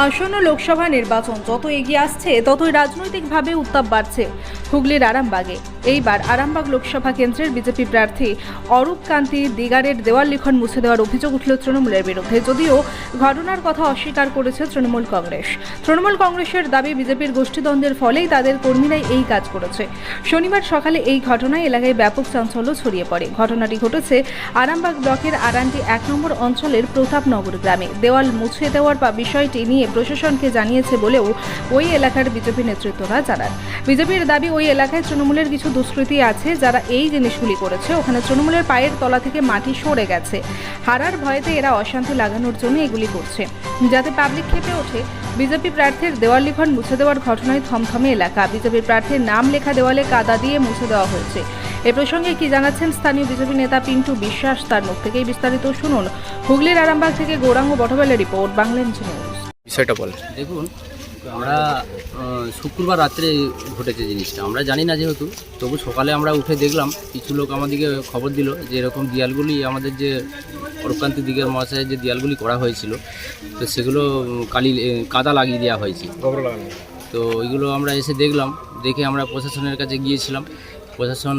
আসন্ন লোকসভা নির্বাচন যত এগিয়ে আসছে ততই রাজনৈতিকভাবে উত্তাপ বাড়ছে। হুগলির আরামবাগে। এইবার আরামবাগ লোকসভা কেন্দ্রের বিজেপি প্রার্থী অরূপ কান্তি দিগারের দেওয়াল লিখন মুছে দেওয়ার অভিযোগ উঠল তৃণমূলের বিরুদ্ধে। যদিও ঘটনার কথা অস্বীকার করেছে তৃণমূল কংগ্রেস। তৃণমূল কংগ্রেসের দাবি বিজেপির গোষ্ঠীদ্বন্দ্বের ফলেই তাদের কর্মীরাই এই কাজ করেছে। শনিবার সকালে এই ঘটনায় এলাকায় ব্যাপক চাঞ্চল্য ছড়িয়ে পড়ে। ঘটনাটি ঘটেছে আরামবাগ ব্লকের আরান্ডি এক নম্বর অঞ্চলের প্রতাপনগর গ্রামে। দেওয়াল মুছে দেওয়ার বা বিষয়টি নিয়ে প্রশাসনকে জানিয়েছে বলেও ওই এলাকার বিজেপি নেতৃত্বরা জানান। বিজেপির দাবি ওই এলাকায় তৃণমূলের কিছু দুষ্কৃতি আছে যারা এই জিনিসগুলি করেছে। ওখানে তৃণমূলের পায়ের তলা থেকে মাটি সরে গেছে। হারার ভয়েতে এরা অশান্তি লাগানোর জন্য এগুলি করছে। যাতে পাবলিক খেপে ওঠে বিজেপি প্রার্থীর দেওয়াল লিখন মুছে দেওয়ার ঘটনায় থমথমে এলাকা। বিজেপি প্রার্থীর নাম লেখা দেওয়ালে কাদা দিয়ে মুছে দেওয়া হয়েছে। এ প্রসঙ্গে কি জানাচ্ছেন স্থানীয় বিজেপি নেতা পিন্টু বিশ্বাস? তার মুখ থেকেই বিস্তারিত শুনুন। হুগলির আরামবাগ থেকে গৌরাঙ্গ বটবেলের রিপোর্ট বাংলা নিউজ বিষয়টা বলেন। দেখুন আমরা শুক্রবার রাত্রে ঘটেছে জিনিসটা। আমরা জানি না যেহেতু তবু সকালে আমরা উঠে দেখলাম কিছু লোক আমাদেরকে খবর দিল যে এরকম দেয়ালগুলি আমাদের যে অরকান্তি দিকের মহাশয়ের যে দেয়ালগুলি করা হয়েছিল তো সেগুলো কালি কাদা লাগিয়ে দেওয়া হয়েছে। তো ওইগুলো আমরা এসে দেখলাম দেখে আমরা প্রশাসনের কাছে গিয়েছিলাম। প্রশাসন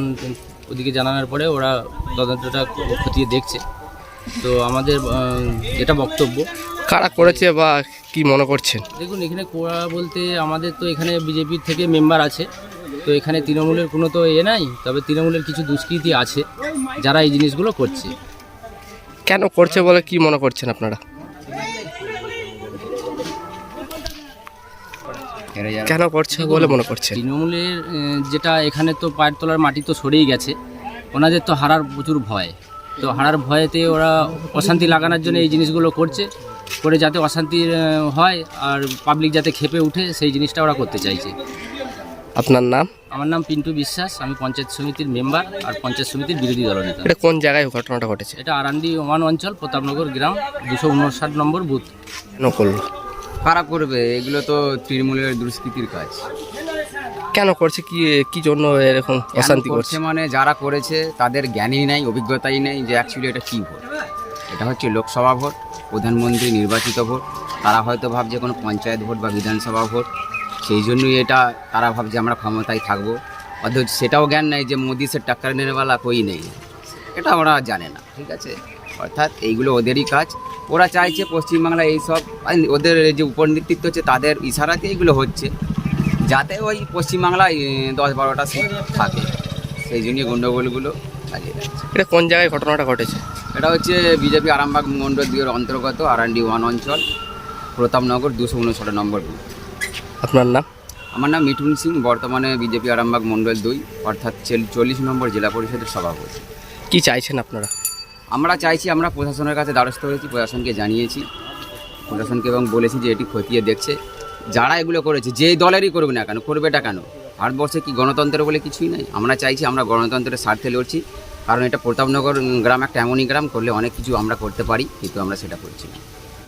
ওদিকে জানানোর পরে ওরা তদন্তটা খতিয়ে দেখছে। তো আমাদের যেটা বক্তব্য কারা করেছে বা কি মনে করছেন? দেখুন এখানে কোড়া বলতে আমাদের তো এখানে বিজেপির থেকে মেম্বার আছে। তো এখানে তৃণমূলের কোনো তো এ নাই তবে তৃণমূলের কিছু দুষ্কৃতী আছে যারা এই জিনিসগুলো করছে। কেন করছে বলে কি মনে করছেন আপনারা? কেন করছে বলে মনে করছেন? তৃণমূলের যেটা এখানে তো পায়ের তলার মাটি তো সরেই গেছে ওনাদের তো হারার প্রচুর ভয়। তো হারার ভয়েতে ওরা অশান্তি লাগানোর জন্য এই জিনিসগুলো করছে। করে যাতে অশান্তি হয় আর পাবলিক যাতে খেপে উঠে সেই জিনিসটা ওরা করতে চাইছে। আপনার নাম? আমার নাম পিন্টু বিশ্বাস আমি পঞ্চায়েত সমিতির মেম্বার আর পঞ্চায়েত সমিতির বিরোধী দলনেতা এটা কোন জায়গায় ঘটনাটা ঘটেছে? এটা আরান্দি ওয়ান অঞ্চল প্রতাপনগর গ্রাম দুশো উনষাট নম্বর বুথ। কেন করল? কারা করবে? এগুলো তো তৃণমূলের দুষ্কৃতির কাজ। কেন করছে? কি কি জন্য এরকম অশান্তি করছে মানে যারা করেছে তাদের জ্ঞানই নেই অভিজ্ঞতাই নেই যে অ্যাকচুয়ালি এটা কী ভোট এটা হচ্ছে লোকসভা ভোট, প্রধানমন্ত্রী নির্বাচিত ভোট। তারা হয়তো ভাবছে কোনো পঞ্চায়েত ভোট বা বিধানসভা ভোট। সেই জন্যই এটা তারা ভাবছে আমরা ক্ষমতায় থাকব। অথচ সেটাও জ্ঞান নেই যে মোদি সে টাক্কার নেওয়ালা কই নেই। এটা ওরা জানে না, ঠিক আছে? অর্থাৎ এইগুলো ওদেরই কাজ। ওরা চাইছে পশ্চিমবাংলা এইসব ওদের যে উপর নেতৃত্ব হচ্ছে তাদের ইশারাতে এইগুলো হচ্ছে। যাতে ওই পশ্চিমবাংলায় দশ বারোটা সিট থাকে। সেই জন্যই গণ্ডগোলগুলো চালিয়ে যাচ্ছে এটা কোন জায়গায় ঘটনাটা ঘটেছে? এটা হচ্ছে বিজেপি আরামবাগ মণ্ডল দুইয়ের অন্তর্গত আরান্ডি ওয়ান অঞ্চল প্রতাপনগর দুশো উনষাট নম্বর আপনার নাম? আমার নাম মিঠুন সিং বর্তমানে বিজেপি আরামবাগ মণ্ডল দুই অর্থাৎ চল্লিশ নম্বর জেলা পরিষদের সভাপতি। কি চাইছেন আপনারা? আমরা চাইছি আমরা প্রশাসনের কাছে দ্বারস্থ হয়েছি প্রশাসনকে জানিয়েছি। প্রশাসনকে এবং বলেছি যে এটি খতিয়ে দেখছে। যারা এগুলো করেছে যেই দলেরই করবে না কেন করবেটা কেন? ভারতবর্ষে কি গণতন্ত্র বলে কিছুই নাই? আমরা চাইছি আমরা গণতন্ত্রের স্বার্থে লড়ছি। কারণ এটা প্রতাপনগর গ্রাম একটা এমনই গ্রাম, করলে অনেক কিছু আমরা করতে পারি, কিন্তু আমরা সেটা করছি না।